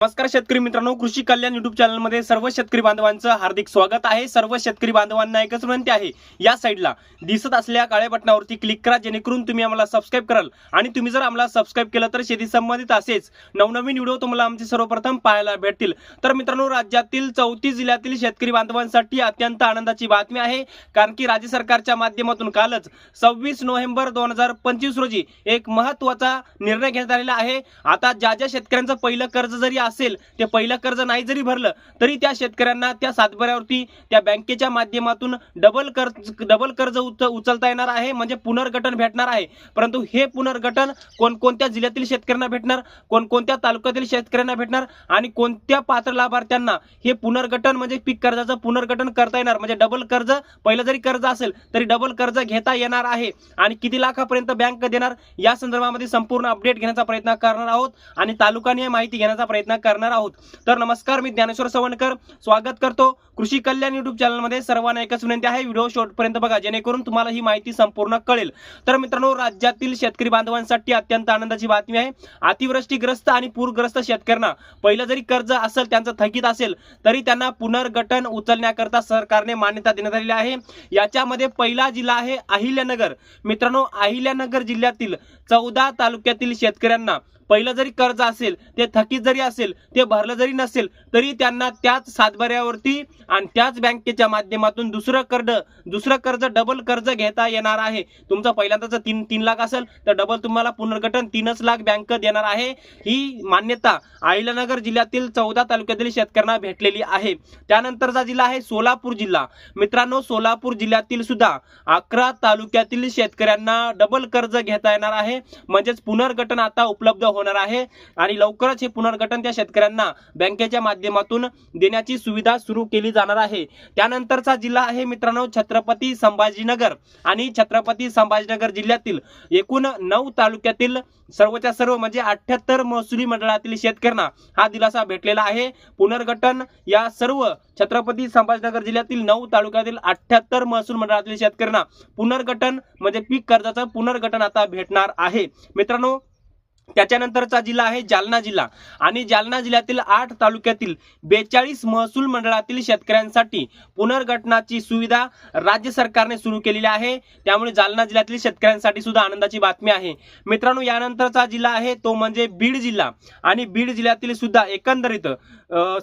नमस्कार शेतकरी मित्रांनो कृषी कल्याण युट्यूब चॅनलमध्ये सर्व शेतकरी बांधवांचं हार्दिक स्वागत आहे. सर्व शेतकरी बांधवांना एकच विनंती आहे या साईडला दिसत असलेल्या काळ्या बटनावरती क्लिक करा जेणेकरून तुम्ही आम्हाला सबस्क्राईब कराल. आणि तुम्ही जर आम्हाला सबस्क्राईब केलं तर शेती संबंधित असेच नवनवीन व्हिडिओ तुम्हाला आमचे सर्वप्रथम पाहायला भेटतील. तर मित्रांनो राज्यातील चौतीस जिल्ह्यातील शेतकरी बांधवांसाठी अत्यंत आनंदाची बातमी आहे कारण की राज्य सरकारच्या माध्यमातून कालच सव्वीस नोव्हेंबर दोन हजार पंचवीस रोजी एक महत्त्वाचा निर्णय घेण्यात आलेला आहे. आता ज्या ज्या शेतकऱ्यांचं पहिलं कर्ज जरी असेल ते पहिलं कर्ज नाही जरी भरलं तरी त्या शेतकऱ्यांना त्या सातबऱ्यावरती त्या बँकेच्या माध्यमातून डबल कर्ज डबल कर्ज उच उचलता येणार आहे म्हणजे पुनर्गठन भेटणार आहे. परंतु हे पुनर्गठन कोणकोणत्या जिल्ह्यातील शेतकऱ्यांना भेटणार कोणकोणत्या तालुक्यातील शेतकऱ्यांना भेटणार आणि कोणत्या पात्र लाभार्थ्यांना हे पुनर्गठन म्हणजे पीक कर्जाचं पुनर्गठन करता येणार? म्हणजे डबल कर्ज पहिलं जरी कर्ज असेल तरी डबल कर्ज घेता येणार आहे. आणि किती लाखापर्यंत बँक देणार? या संदर्भामध्ये संपूर्ण अपडेट घेण्याचा प्रयत्न करणार आहोत. आणि तालुकाने माहिती घेण्याचा प्रयत्न करणार आहोत. तर नमस्कार मी ज्ञानेश्वर सवणकर. स्वागत करतो कृषी कल्याण युट्यूब चॅनलमध्ये सर्वांना एकच विनंती आहे व्हिडिओ शेवटपर्यंत बघा जेणेकरून तुम्हाला ही माहिती संपूर्ण कळेल. तर मित्रांनो राज्यातील शेतकरी बांधवांसाठी अत्यंत आनंदाची बातमी आहे. अतिवृष्टीग्रस्त आणि पूरग्रस्त शेतकऱ्यांना पहिलं जरी कर्ज असेल त्यांचं थकीत असेल तरी त्यांना पुनर्गठन उचलण्याकरता सरकारने मान्यता देण्यात आलेली आहे. याच्यामध्ये पहिला जिल्हा आहे अहिल्यानगर. मित्रांनो अहिल्यानगर जिल्ह्यातील चौदा तालुक्यातील शेतकऱ्यांना पहिलं जरी कर्ज असेल ते थकीत जरी असेल ते भरलं जरी नसेल तरी त्यांना त्याच सातबाऱ्यावरती आणि त्याच बँकेच्या माध्यमातून दुसरं कर्ज दुसरं कर्ज डबल कर्ज घेता येणार आहे. तुमचं पहिल्यांदाच तीन तीन लाख असेल तर डबल तुम्हाला पुनर्गठन तीनच लाख बँक देणार आहे. ही मान्यता अहिल्यानगर जिल्ह्यातील चौदा तालुक्यातील शेतकऱ्यांना भेटलेली आहे. त्यानंतरचा जिल्हा आहे सोलापूर जिल्हा. मित्रांनो सोलापूर जिल्ह्यातील सुद्धा अकरा तालुक्यातील शेतकऱ्यांना डबल कर्ज घेता येणार आहे. म्हणजेच पुनर्गठन आता उपलब्ध होणार आहे आणि लवकरच हे पुनर्गठन त्या शेतकऱ्यांना बँकेच्या माध्यमातून देण्याची सुविधा सुरू केली जाणार आहे. त्यानंतरचा जिल्हा आहे मित्रांनो छत्रपती संभाजीनगर आणि छत्रपती संभाजीनगर जिल्ह्यातील एकूण नऊ तालुक्यातील सर्वच्या सर्व म्हणजे अठ्याहत्तर महसुली मंडळातील शेतकऱ्यांना हा दिलासा भेटलेला आहे. पुनर्गठन या सर्व छत्रपती संभाजीनगर जिल्ह्यातील नऊ तालुक्यातील अठ्याहत्तर महसूल मंडळातील शेतकऱ्यांना पुनर्गठन म्हणजे पीक कर्जाचं पुनर्गठन आता भेटणार आहे. मित्रांनो त्याच्यानंतरचा जिल्हा आहे जालना जिल्हा. आणि जालना जिल्ह्यातील आठ तालुक्यातील बेचाळीस महसूल मंडळातील शेतकऱ्यांसाठी पुनर्गठनाची सुविधा राज्य सरकारने सुरू केलेली आहे. त्यामुळे जालना जिल्ह्यातील शेतकऱ्यांसाठी सुद्धा आनंदाची बातमी आहे. मित्रांनो यानंतरचा जिल्हा आहे तो म्हणजे बीड जिल्हा. आणि बीड जिल्ह्यातील सुद्धा एकंदरीत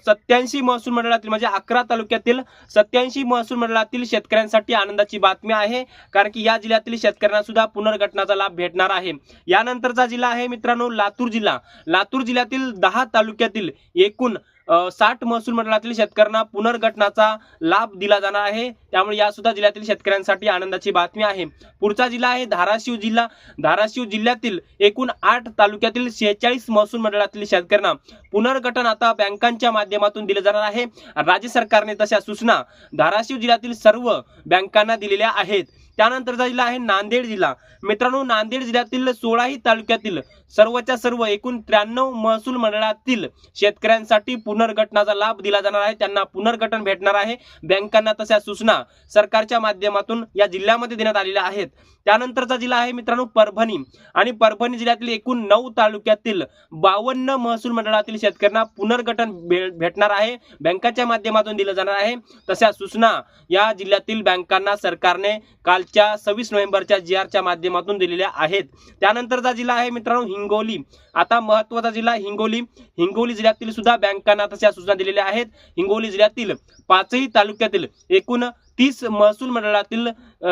सत्याऐंशी महसूल मंडळातील म्हणजे अकरा तालुक्यातील सत्याऐंशी महसूल मंडळातील शेतकऱ्यांसाठी आनंदाची बातमी आहे. कारण की या जिल्ह्यातील शेतकऱ्यांना सुद्धा पुनर्गठनाचा लाभ भेटणार आहे. यानंतरचा जिल्हा आहे मित्रांनो लातूर जिल्हा. लातूर जिल्ह्यातील दहा तालुक्यातील एकूण साठ महसूल मंडळातील शेतकऱ्यांना पुनर्गठनाचा लाभ दिला जाणार आहे. त्यामुळे या सुद्धा जिल्ह्यातील शेतकऱ्यांसाठी आनंदाची बातमी आहे. पुढचा जिल्हा आहे धाराशिव जिल्हा. धाराशिव जिल्ह्यातील एकूण आठ तालुक्यातील शेहेचाळीस महसूल मंडळातील शेतकऱ्यांना पुनर्गठन आता बँकांच्या माध्यमातून दिलं जाणार आहे. राज्य सरकारने तशा सूचना धाराशिव जिल्ह्यातील सर्व बँकांना दिलेल्या आहेत. त्यानंतरचा जिल्हा आहे नांदेड जिल्हा. मित्रांनो नांदेड जिल्ह्यातील सोळाही तालुक्यातील सर्वच्या सर्व एकूण त्र्याण्णव महसूल मंडळातील शेतकऱ्यांसाठी पुनर्गठनाचा लाभ दिला जाणार आहे. त्यांना पुनर्गठन भेटणार आहे. बँकांना तशा सूचना सरकारच्या माध्यमातून या जिल्ह्यामध्ये देण्यात आलेल्या आहेत. त्यानंतरचा जिल्हा आहे मित्रांनो परभणी. आणि परभणी जिल्ह्यातील एकूण नऊ तालुक्यातील बावन्न महसूल मंडळातील शेतकऱ्यांना पुनर्गठन भेटणार आहे. बँकाच्या माध्यमातून दिलं जाणार आहे. तशा सूचना या जिल्ह्यातील बँकांना सरकारने कालच्या सव्वीस नोव्हेंबरच्या जी आरच्या माध्यमातून दिलेल्या आहेत. त्यानंतरचा जिल्हा आहे मित्रांनो हिंगोली. आता महत्त्वाचा जिल्हा हिंगोली. हिंगोली जिल्ह्यातील सुद्धा बँकांना तशा सूचना दिलेल्या आहेत. हिंगोली जिल्ह्यातील पाचही तालुक्यातील एकूण तीस महसूल मंडळातील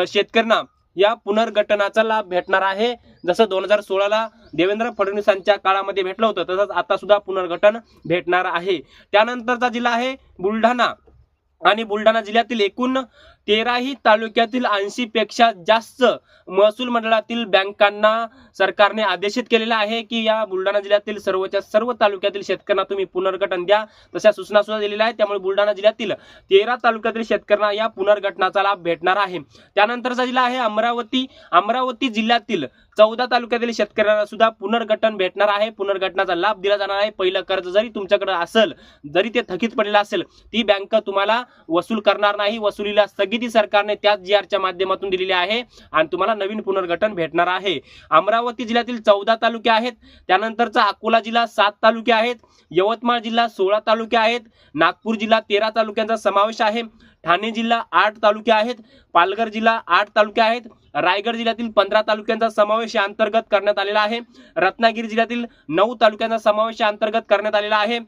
शेतकऱ्यांना या पुनर्गठनाचा लाभ भेटणार आहे. जसं दोन हजार सोळाला देवेंद्र फडणवीसांच्या काळामध्ये भेटलं होतं तसंच आता सुद्धा पुनर्गठन भेटणार आहे. त्यानंतरचा जिल्हा आहे बुलढाणा. आणि बुलढाणा जिल्ह्यातील एकूण तेराही तालुक्यातील ऐंशी पेक्षा जास्त महसूल मंडळातील बँकांना सरकारने आदेशित केलेला आहे की या बुलढाणा जिल्ह्यातील सर्वच्या सर्व तालुक्यातील शेतकऱ्यांना तुम्ही पुनर्गठन द्या. तशा सूचना सुद्धा दिलेल्या आहेत. त्यामुळे बुलढाणा जिल्ह्यातील तेरा तालुक्यातील शेतकऱ्यांना या पुनर्गठनाचा लाभ भेटणार आहे. त्यानंतरचा जिल्हा आहे अमरावती. अमरावती जिल्ह्यातील चौदा तालुक्यातील शेतकऱ्यांना सुद्धा पुनर्गठन भेटणार आहे. पुनर्गठनाचा लाभ दिला जाणार आहे. पहिलं कर्ज जरी तुमच्याकडे असेल जरी ते थकीत पडलेलं असेल ती बँक तुम्हाला वसूल करणार नाही. वसुलीला स्थगित स्थगिती सरकारने त्याच जी आरच्या माध्यमातून दिलेली आहे आणि तुम्हाला नवीन पुनर्गठन भेटणार आहे. अमरावती जिल्ह्यातील चौदा तालुके आहेत. त्यानंतरचा अकोला जिल्हा सात तालुके आहेत. यवतमाळ जिल्हा सोळा तालुके आहेत. नागपूर जिल्हा तेरा तालुक्यांचा समावेश आहे. ठाणे जिल्हा आठ तालुके आहेत. पालघर जिल्हा आठ तालुके आहेत. रायगड जिल्ह्यातील पंधरा तालुक्यांचा समावेश या अंतर्गत करण्यात आलेला आहे. रत्नागिरी जिल्ह्यातील नऊ तालुक्यांचा समावेश या अंतर्गत करण्यात आलेला आहे.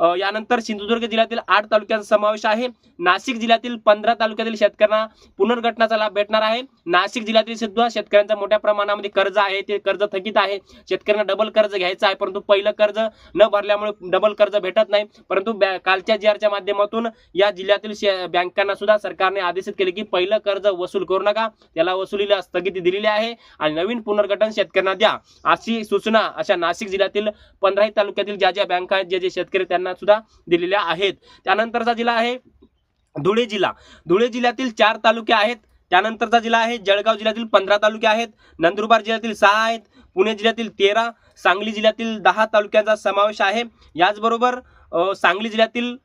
यानंतर सिंधुदुर्ग जिल्ह्यातील आठ तालुक्यांचा समावेश आहे. नाशिक जिल्ह्यातील पंधरा तालुक्यातील शेतकऱ्यांना पुनर्गठनाचा लाभ भेटणार आहे. नाशिक जिल्ह्यातील सुद्धा शेतकऱ्यांचा मोठ्या प्रमाणामध्ये कर्ज आहे. ते कर्ज थकीत आहे. शेतकऱ्यांना डबल कर्ज घ्यायचं आहे. परंतु पहिलं कर्ज न भरल्यामुळे डबल कर्ज भेटत नाही. परंतु बॅ- कालच्या जी आरच्या माध्यमातून या जिल्ह्यातील शे- बँकांना सुद्धा सरकारने आदेशित केले की पहिलं कर्ज वसूल करू नका. त्याला वसुलीला स्थगिती दिलेली आहे. आणि नवीन पुनर्गठन शेतकऱ्यांना द्या अशी सूचना अशा नाशिक जिल्ह्यातील पंधराही तालुक्यातील ज्या ज्या बँका आहेत जे जे शेतकरी त्यांना यांना सुद्धा दिलेल्या आहेत. त्यानंतरचा जिल्हा आहे धुळे जिल्हा. धुळे जिल्ह्यातील चार तालुके आहेत. त्यानंतरचा जिल्हा आहे जळगाव जिल्ह्यातील पंधरा तालुके आहेत. नंदुरबार जिल्ह्यातील सहा आहेत. पुणे जिल्ह्यातील तेरा सांगली जिल्ह्यातील दहा तालुक्यांचा समावेश आहे. याचबरोबर सांगली जिल्ह्यातील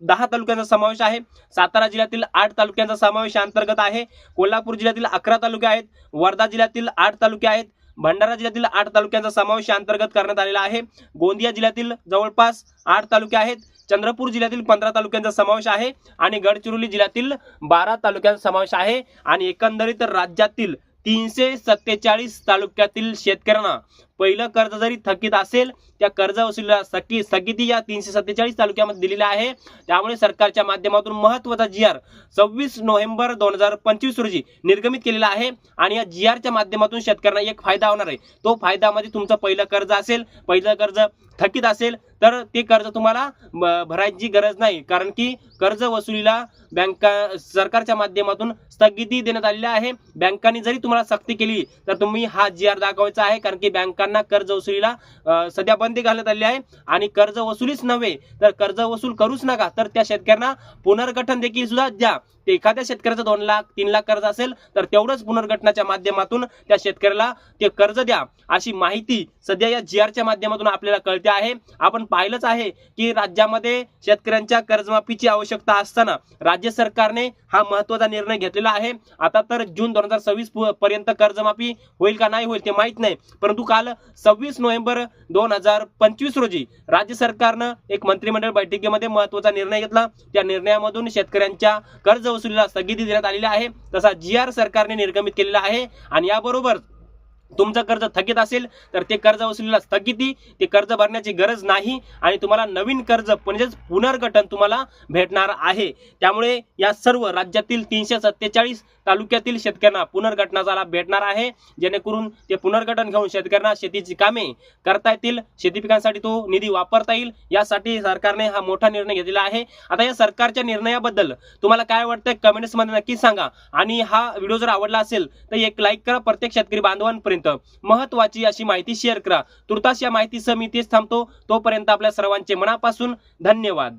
दहा तालुक्यांचा समावेश आहे. सातारा जिल्ह्यातील आठ तालुक्यांचा समावेश अंतर्गत आहे. कोल्हापूर जिल्ह्यातील अकरा तालुके आहेत. वर्धा जिल्ह्यातील आठ तालुके आहेत. भंडारा जिल्ह्यातील आठ तालुक्यांचा समावेश अंतर्गत करण्यात आलेला आहे. गोंदिया जिल्ह्यातील जवळपास आठ तालुके आहेत. चंद्रपूर जिल्ह्यातील पंधरा तालुक्यांचा समावेश आहे आणि गडचिरोली जिल्ह्यातील बारा तालुक्यांचा समावेश आहे आणि एकंदरीत राज्यातील तीनशे सत्तेचाळीस तालुक्यातील शेतकऱ्यांना पहिलं कर्ज जरी थकीत असेल त्या कर्ज वसुलीला स्थगी स्थगिती या तीनशे सत्तेचाळीस तालुक्यामध्ये दिलेल्या आहे. त्यामुळे सरकारच्या माध्यमातून महत्त्वाचा जी आर सव्वीस नोव्हेंबर दोन हजार पंचवीस रोजी निर्गमित केलेला आहे आणि या जी आरच्या माध्यमातून शेतकऱ्यांना एक फायदा होणार आहे. तो फायद्यामध्ये तुमचं पहिलं कर्ज असेल पहिलं कर्ज थकीत असेल तर ते कर्ज तुम्हाला भरायची गरज नाही. कारण की कर्ज वसुलीला बँका सरकारच्या माध्यमातून स्थगिती देण्यात आलेली आहे. बँकांनी जरी तुम्हाला सक्ती केली तर तुम्ही हा जी आर दाखवायचा आहे. कारण की बँका बँकांना कर्ज वसुलीला सध्या बंदी घालण्यात आली आहे. आणि कर्ज वसुलीच नव्हे तर कर्ज वसूल करूच नका. तर त्या शेतकऱ्यांना पुनर्गठन देखील सुद्धा द्या. ते एखाद्या शेतकऱ्याचं दोन लाख तीन लाख कर्ज असेल तर तेवढंच पुनर्गठनाच्या माध्यमातून त्या शेतकऱ्याला ते कर्ज द्या. अशी माहिती सध्या या जी आरच्या माध्यमातून आपल्याला कळते आहे. आपण पाहिलंच आहे की राज्यामध्ये शेतकऱ्यांच्या कर्जमाफीची आवश्यकता असताना राज्य सरकारने हा महत्त्वाचा निर्णय घेतलेला आहे. आता तर जून दोन हजार सव्वीस पर्यंत कर्जमाफी होईल का नाही होईल ते माहीत नाही. परंतु काल सव्वीस नोव्हेंबर दोन हजार पंचवीस रोजी राज्य सरकारनं एक मंत्रिमंडळ बैठकीमध्ये महत्त्वाचा निर्णय घेतला. त्या निर्णयामधून शेतकऱ्यांच्या कर्ज वसुलीला स्थगिती देण्यात आलेली आहे. तसा जी आर सरकारने निर्गमित केलेला आहे. आणि याबरोबर तुमचं कर्ज थकीत असेल तर ते कर्ज वसुलीला स्थगिती ते कर्ज भरण्याची गरज नाही आणि तुम्हाला नवीन कर्ज म्हणजेच पुनर्गठन तुम्हाला भेटणार आहे. त्यामुळे या सर्व राज्यातील तीनशे सत्तेचाळीस तालुक्यातील शेतकऱ्यांना पुनर्गठनाचा लाभ भेटणार आहे. जेणेकरून ते पुनर्गठन घेऊन शेतकऱ्यांना शेतीची कामे करता येतील शेती पिकांसाठी तो निधी वापरता येईल. यासाठी सरकारने हा मोठा निर्णय घेतलेला आहे. आता या सरकारच्या निर्णयाबद्दल तुम्हाला काय वाटतंय? कमेंट्समध्ये नक्की सांगा. आणि हा व्हिडिओ जर आवडला असेल तर एक लाईक करा. प्रत्येक शेतकरी बांधवांपर्यंत महत्वाची अशी माहिती शेअर करा. तुर्तास या माहितीसह मी तेच थांबतो. तोपर्यंत आपल्या सर्वांचे मनापासून धन्यवाद.